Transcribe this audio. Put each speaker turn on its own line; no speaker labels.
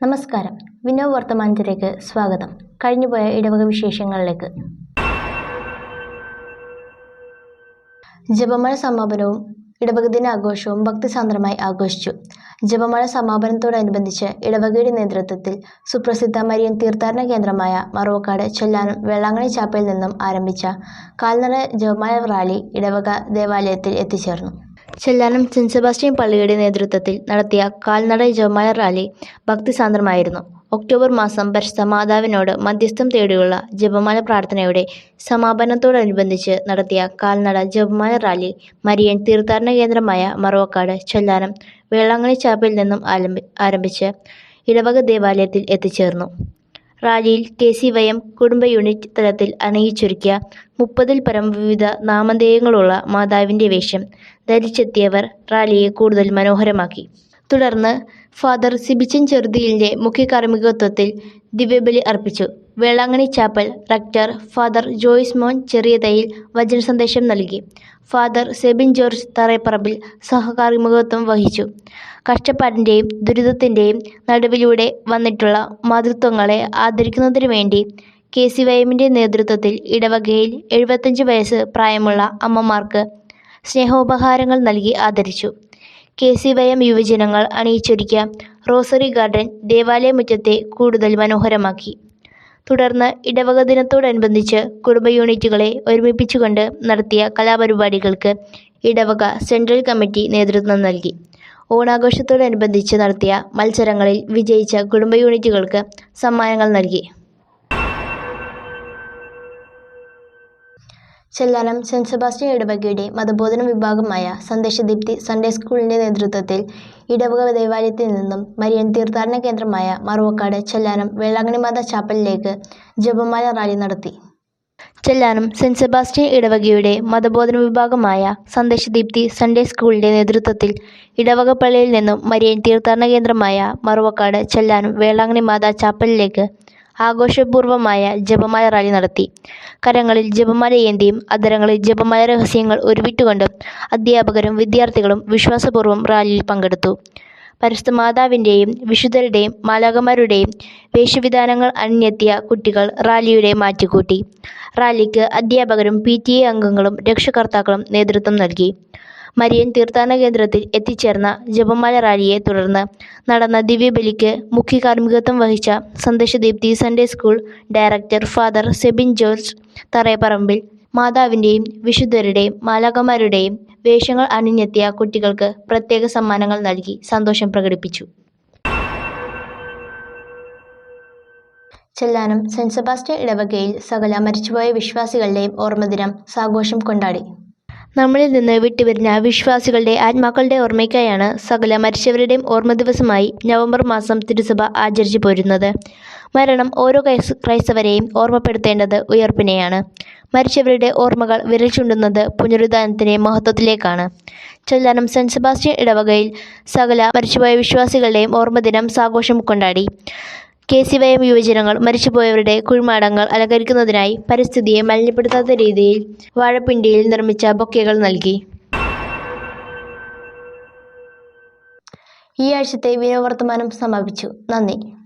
നമസ്കാരം. വിനോ വർത്തമാനത്തിലേക്ക് സ്വാഗതം. കഴിഞ്ഞുപോയ ഇടവക വിശേഷങ്ങളിലേക്ക്. ജപമഴ സമാപനവും ഇടവക ദിന ദിനാഘോഷവും ഭക്തിസാന്ദ്രമായി ആഘോഷിച്ചു. ജപമഴ സമാപനത്തോടനുബന്ധിച്ച് ഇടവകയുടെ നേതൃത്വത്തിൽ സുപ്രസിദ്ധ മരിയൻ തീർത്ഥാടന കേന്ദ്രമായ മറവക്കാട് ചെല്ലാനം വെള്ളാങ്ങണി ചാപ്പയിൽ നിന്നും ആരംഭിച്ച കാൽനട ജപമഴ റാലി ഇടവക ദേവാലയത്തിൽ എത്തിച്ചേർന്നു. ചെല്ലാനം സെന്റ് സെബാസ്റ്റ്യൻ പള്ളിയുടെ നേതൃത്വത്തിൽ നടത്തിയ കാൽനട ജപമാല റാലി ഭക്തിസാന്ദ്രമായിരുന്നു. ഒക്ടോബർ മാസം പരിശുദ്ധ മാതാവിനോട് മധ്യസ്ഥം തേടിയുള്ള ജപമാല പ്രാർത്ഥനയുടെ സമാപനത്തോടനുബന്ധിച്ച് നടത്തിയ കാൽനട ജപമാല റാലി മരിയൻ തീർത്ഥാടന കേന്ദ്രമായ മറവക്കാട് ചെല്ലാനം വേളാങ്ങണി ചാപ്പയിൽ നിന്നും ആരംഭി ആരംഭിച്ച് ഇടവക ദേവാലയത്തിൽ എത്തിച്ചേർന്നു. റാലിയിൽ കെ സി വൈ എം കുടുംബ യൂണിറ്റ് തലത്തിൽ അണിയിച്ചൊരുക്കിയ മുപ്പതിൽ പരം വിവിധ നാമധേയങ്ങളുള്ള മാതാവിന്റെ വേഷം ധരിച്ചെത്തിയവർ റാലിയെ കൂടുതൽ മനോഹരമാക്കി. തുടർന്ന് ഫാദർ സിബിച്ചൻ ചെറുതിയിലിന്റെ മുഖ്യ കാർമ്മികത്വത്തിൽ ദിവ്യബലി അർപ്പിച്ചു. Velankanni chapel rector father Joyce Mon Cheriyathayil വചന സന്ദേശം നൽകി. ഫാദർ സെബിൻ ജോർജ് തറയപ്പറമ്പിൽ സഹകാർമ്മികത്വം വഹിച്ചു. കഷ്ടപ്പാടിന്റെയും ദുരിതത്തിന്റെയും നടുവിലൂടെ വന്നിട്ടുള്ള മാതൃത്വങ്ങളെ ആദരിക്കുന്നതിനു വേണ്ടി കെ സി വൈമിന്റെ നേതൃത്വത്തിൽ ഇടവകയിൽ എഴുപത്തഞ്ച് വയസ്സ് പ്രായമുള്ള അമ്മമാർക്ക് സ്നേഹോപഹാരങ്ങൾ നൽകി ആദരിച്ചു. കെ സി വയം യുവജനങ്ങൾ അണിയിച്ചൊരുക്കിയ റോസറി ഗാർഡൻ ദേവാലയ മുറ്റത്തെ കൂടുതൽ മനോഹരമാക്കി. തുടർന്ന് ഇടവക ദിനത്തോടനുബന്ധിച്ച് കുടുംബ യൂണിറ്റുകളെ ഒരുമിപ്പിച്ചുകൊണ്ട് നടത്തിയ കലാപരിപാടികൾക്ക് ഇടവക സെൻട്രൽ കമ്മിറ്റി നേതൃത്വം നൽകി. ഓണാഘോഷത്തോടനുബന്ധിച്ച് നടത്തിയ മത്സരങ്ങളിൽ വിജയിച്ച കുടുംബ യൂണിറ്റുകൾക്ക് സമ്മാനങ്ങൾ നൽകി. ചെല്ലാനം സെന്റ് സെബാസ്റ്റ്യൻ ഇടവകയുടെ മതബോധന വിഭാഗമായ സന്ദേശദീപ്തി സൺഡേ സ്കൂളിന്റെ നേതൃത്വത്തിൽ ഇടവക ദേവാലയത്തിൽ നിന്നും മരിയൻ തീർത്ഥാടന കേന്ദ്രമായ മറുവക്കാട് ചെല്ലാനം വേളാങ്കണിമാത ചാപ്പലിലേക്ക് ജപമാല റാലി നടത്തി. ചെല്ലാനം സെന്റ് സെബാസ്റ്റ്യൻ ഇടവകയുടെ മതബോധന വിഭാഗമായ സന്ദേശദീപ്തി സൺഡേ സ്കൂളിന്റെ നേതൃത്വത്തിൽ ഇടവക പള്ളിയിൽ നിന്നും മരിയൻ തീർത്ഥാടന കേന്ദ്രമായ മറുവക്കാട് ചെല്ലാനം വേളാങ്കണ്ണി മാതാ ചാപ്പലിലേക്ക് ആഘോഷപൂർവമായ ജപമാല റാലി നടത്തി. കരങ്ങളിൽ ജപമാല ഏന്തിയും അധരങ്ങളിൽ ജപമാല രഹസ്യങ്ങൾ ഉരുവിട്ടുകൊണ്ടും അധ്യാപകരും വിദ്യാർത്ഥികളും വിശ്വാസപൂർവം റാലിയിൽ പങ്കെടുത്തു. പരിശുദ്ധ മാതാവിന്റെയും വിശുദ്ധരുടെയും മാലാകമാരുടെയും വേഷവിധാനങ്ങൾ അണിഞ്ഞെത്തിയ കുട്ടികൾ റാലിയുടെ മാറ്റുകൂട്ടി. റാലിക്ക് അധ്യാപകരും പി ടി എ അംഗങ്ങളും രക്ഷകർത്താക്കളും നേതൃത്വം നൽകി. മരിയൻ തീർത്ഥാടന കേന്ദ്രത്തിൽ എത്തിച്ചേർന്ന ജപമാല റാലിയെ തുടർന്ന് നടന്ന ദിവ്യബലിക്ക് മുഖ്യ കാർമ്മികത്വം വഹിച്ച Sandeshadeepthi Sunday school director father Sebin George Tharayapparambil മാതാവിന്റെയും വിശുദ്ധരുടെയും മാലാകമാരുടെയും വേഷങ്ങൾ അണിഞ്ഞെത്തിയ കുട്ടികൾക്ക് പ്രത്യേക സമ്മാനങ്ങൾ നൽകി സന്തോഷം പ്രകടിപ്പിച്ചു. ചെല്ലാനം സെന്റ് സെബാസ്റ്റ്യൻ ഇടവകയിൽ സകല മരിച്ചുപോയ വിശ്വാസികളുടെയും ഓർമ്മദിനം സാഘോഷം കൊണ്ടാടി. നമ്മളിൽ നിന്ന് വിട്ടുവരുന്ന വിശ്വാസികളുടെ ആത്മാക്കളുടെ ഓർമ്മയ്ക്കായാണ് സകല മരിച്ചവരുടെയും ഓർമ്മ ദിവസമായി നവംബർ മാസം തിരുസഭ ആചരിച്ചു പോരുന്നത്. മരണം ഓരോ ക്രൈസ് ക്രൈസ്തവരെയും ഓർമ്മപ്പെടുത്തേണ്ടത് ഉയർപ്പിനെയാണ്. മരിച്ചവരുടെ ഓർമ്മകൾ വിരൽ ചൂണ്ടുന്നത് പുനരുദ്ധാനത്തിന്റെ മഹത്വത്തിലേക്കാണ്. ചെല്ലാനം സെന്റ് സെബാസ്റ്റ്യൻ ഇടവകയിൽ സകല മരിച്ചുപോയ വിശ്വാസികളുടെയും ഓർമ്മദിനം സാഘോഷം കൊണ്ടാടി. കെ സി വൈ എം യുവജനങ്ങൾ മരിച്ചുപോയവരുടെ കുഴിമാടങ്ങൾ അലങ്കരിക്കുന്നതിനായി പരിസ്ഥിതിയെ മലിനപ്പെടുത്താത്ത രീതിയിൽ വാഴപ്പിണ്ടിയിൽ നിർമ്മിച്ച ബൊക്കെകൾ നൽകി. ഈ ആഴ്ചത്തെ വിനോവർത്തമാനം സമാപിച്ചു. നന്ദി.